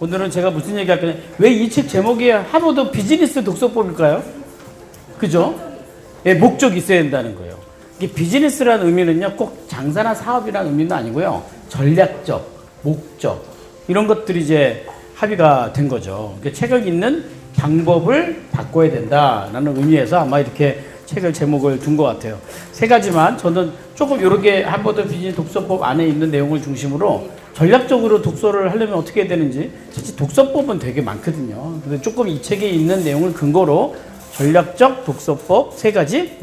오늘은 제가 무슨 얘기 할 거냐. 왜 이 책 제목이 하버드 비즈니스 독서법일까요? 그죠? 예, 목적이 있어야 된다는 거예요. 이게 비즈니스라는 의미는요, 꼭 장사나 사업이라는 의미는 아니고요. 전략적, 목적, 이런 것들이 이제 합의가 된 거죠. 그러니까 책을 읽는 방법을 바꿔야 된다라는 의미에서 아마 이렇게 책을 제목을 둔 것 같아요. 세 가지만 저는 조금 이렇게 하버드 비즈니스 독서법 안에 있는 내용을 중심으로 전략적으로 독서를 하려면 어떻게 해야 되는지 사실 독서법은 되게 많거든요. 근데 조금 이 책에 있는 내용을 근거로 전략적 독서법 세 가지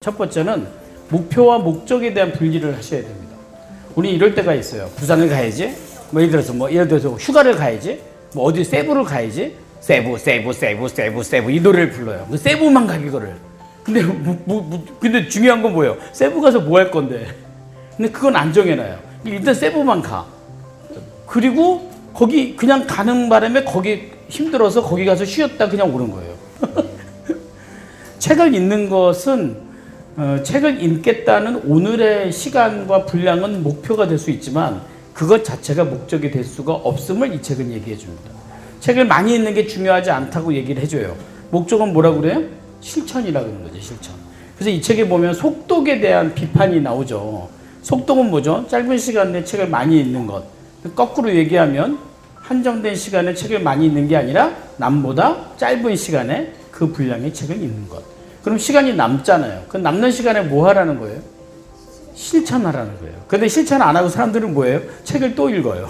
첫 번째는 목표와 목적에 대한 분리를 하셔야 됩니다. 우리 이럴 때가 있어요. 부산을 가야지. 뭐 예를 들어서 뭐 예를 들어서 휴가를 가야지. 뭐 어디 세부를 가야지. 세부 세부 세부 세부 세부 이 노래를 불러요. 그 세부만 가기 거를. 근데 뭐, 뭐, 뭐, 근데 중요한 건 뭐예요? 세부 가서 뭐 할 건데? 근데 그건 안 정해놔요. 일단 세부만 가. 그리고 거기 그냥 가는 바람에 거기 힘들어서 거기 가서 쉬었다 그냥 오는 거예요. 책을 읽는 것은 어, 책을 읽겠다는 오늘의 시간과 분량은 목표가 될 수 있지만 그것 자체가 목적이 될 수가 없음을 이 책은 얘기해 줍니다. 책을 많이 읽는 게 중요하지 않다고 얘기를 해줘요. 목적은 뭐라고 그래요? 실천이라고 하는 거죠, 실천. 그래서 이 책에 보면 속독에 대한 비판이 나오죠. 속독은 뭐죠? 짧은 시간 내에 책을 많이 읽는 것. 거꾸로 얘기하면 한정된 시간에 책을 많이 읽는 게 아니라 남보다 짧은 시간에 그 분량의 책을 읽는 것. 그럼 시간이 남잖아요. 그 남는 시간에 뭐 하라는 거예요? 실천하라는 거예요. 근데 실천 안 하고 사람들은 뭐예요? 책을 또 읽어요.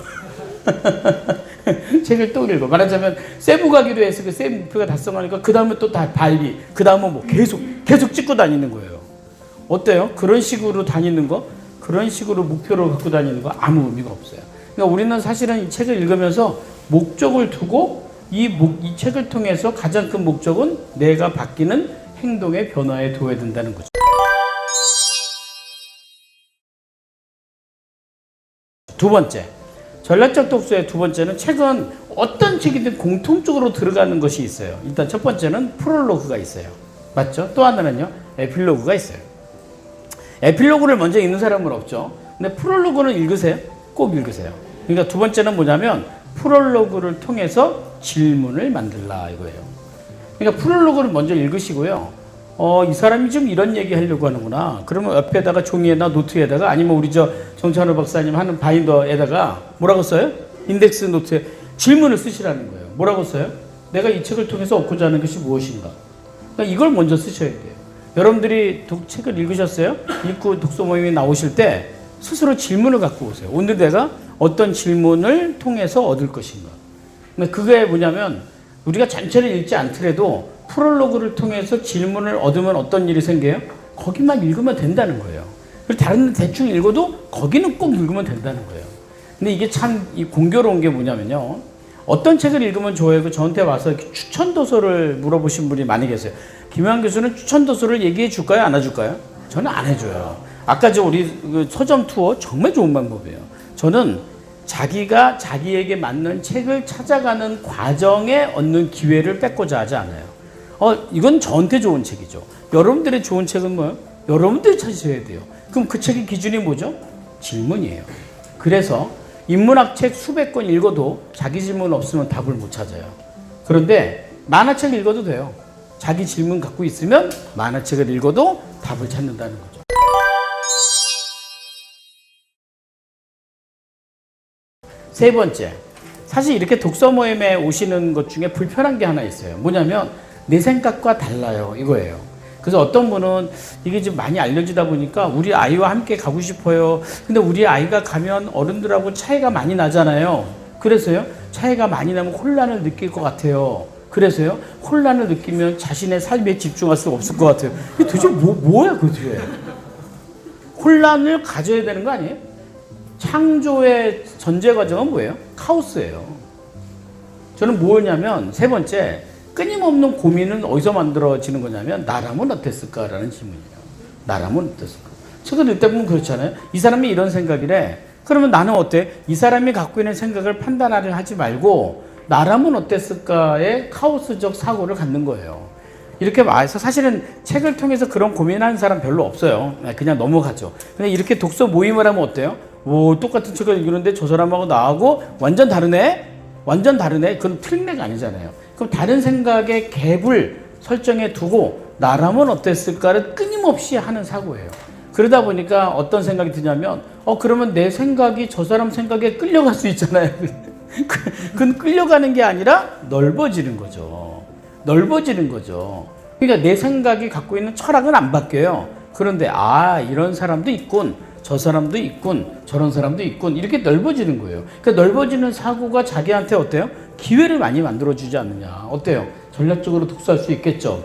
책을 또 읽어. 말하자면 세부 가기로 해서 그 세부 목표가 달성하니까 그 다음에 또 다 발리, 그 다음은 뭐 계속 계속 찍고 다니는 거예요. 어때요? 그런 식으로 다니는 거, 그런 식으로 목표를 갖고 다니는 거 아무 의미가 없어요. 그러니까 우리는 사실은 이 책을 읽으면서 목적을 두고 이, 목, 이 책을 통해서 가장 큰 목적은 내가 바뀌는 행동의 변화에 도와야 된다는 거죠. 두 번째, 전략적 독서의 두 번째는 책은 어떤 책이든 공통적으로 들어가는 것이 있어요. 일단 첫 번째는 프롤로그가 있어요. 맞죠? 또 하나는요, 에필로그가 있어요. 에필로그를 먼저 읽는 사람은 없죠. 근데 프롤로그는 읽으세요. 꼭 읽으세요. 그러니까 두 번째는 뭐냐면 프롤로그를 통해서 질문을 만들라 이거예요. 그러니까 프롤로그를 먼저 읽으시고요. 어, 이 사람이 좀 이런 얘기 하려고 하는구나. 그러면 옆에다가 종이에다 노트에다가 아니면 우리 저 정찬호 박사님 하는 바인더에다가 뭐라고 써요? 인덱스 노트에 질문을 쓰시라는 거예요. 뭐라고 써요? 내가 이 책을 통해서 얻고자 하는 것이 무엇인가? 그러니까 이걸 먼저 쓰셔야 돼요. 여러분들이 독, 책을 읽으셨어요? 읽고 독서 모임에 나오실 때 스스로 질문을 갖고 오세요. 오늘 내가 어떤 질문을 통해서 얻을 것인가? 근데 그게 뭐냐면 우리가 전체를 읽지 않더라도 프롤로그를 통해서 질문을 얻으면 어떤 일이 생겨요? 거기만 읽으면 된다는 거예요. 그리고 다른 데 대충 읽어도 거기는 꼭 읽으면 된다는 거예요. 근데 이게 참이 공교로운 게 뭐냐면요. 어떤 책을 읽으면 좋아요? 그 저한테 와서 추천 도서를 물어보신 분이 많이 계세요. 김현 교수는 추천 도서를 얘기해 줄까요? 안 해줄까요? 저는 안 해줘요. 아까 저 우리 그 서점 투어 정말 좋은 방법이에요. 저는 자기가 자기에게 맞는 책을 찾아가는 과정에 얻는 기회를 뺏고자 하지 않아요. 어, 이건 저한테 좋은 책이죠. 여러분들의 좋은 책은 뭐예요? 여러분들이 찾으셔야 돼요. 그럼 그 책의 기준이 뭐죠? 질문이에요. 그래서 인문학 책 수백 권 읽어도 자기 질문 없으면 답을 못 찾아요. 그런데 만화책 읽어도 돼요. 자기 질문 갖고 있으면 만화책을 읽어도 답을 찾는다는 거죠. 세 번째. 사실 이렇게 독서 모임에 오시는 것 중에 불편한 게 하나 있어요. 뭐냐면 내 생각과 달라요. 이거예요. 그래서 어떤 분은 이게 좀 많이 알려지다 보니까 우리 아이와 함께 가고 싶어요. 근데 우리 아이가 가면 어른들하고 차이가 많이 나잖아요. 그래서요. 차이가 많이 나면 혼란을 느낄 것 같아요. 그래서요. 혼란을 느끼면 자신의 삶에 집중할 수가 없을 것 같아요. 도대체 뭐, 뭐야, 그게? 혼란을 가져야 되는 거 아니에요? 창조의 전제 과정은 뭐예요? 카오스예요. 저는 뭐냐면 세 번째 끊임없는 고민은 어디서 만들어지는 거냐면 나라면 어땠을까라는 질문이에요. 나라면 어땠을까? 최근 읽다 보면 그렇잖아요. 이 사람이 이런 생각이래. 그러면 나는 어때? 이 사람이 갖고 있는 생각을 판단하려 하지 말고 나라면 어땠을까의 카오스적 사고를 갖는 거예요. 이렇게 말해서 사실은 책을 통해서 그런 고민하는 사람 별로 없어요. 네, 그냥 넘어가죠. 근데 이렇게 독서 모임을 하면 어때요? 오, 똑같은 책을 읽는데 저 사람하고 나하고 완전 다르네? 완전 다르네? 그건 틀린 애가 아니잖아요. 그럼 다른 생각의 갭을 설정해 두고 나라면 어땠을까를 끊임없이 하는 사고예요. 그러다 보니까 어떤 생각이 드냐면, 어, 그러면 내 생각이 저 사람 생각에 끌려갈 수 있잖아요. 그- 그건 끌려가는 게 아니라 넓어지는 거죠. 넓어지는 거죠. 그러니까 내 생각이 갖고 있는 철학은 안 바뀌어요. 그런데 아 이런 사람도 있군, 저 사람도 있군, 저런 사람도 있군 이렇게 넓어지는 거예요. 그러니까 넓어지는 사고가 자기한테 어때요? 기회를 많이 만들어주지 않느냐. 어때요? 전략적으로 독서할 수 있겠죠.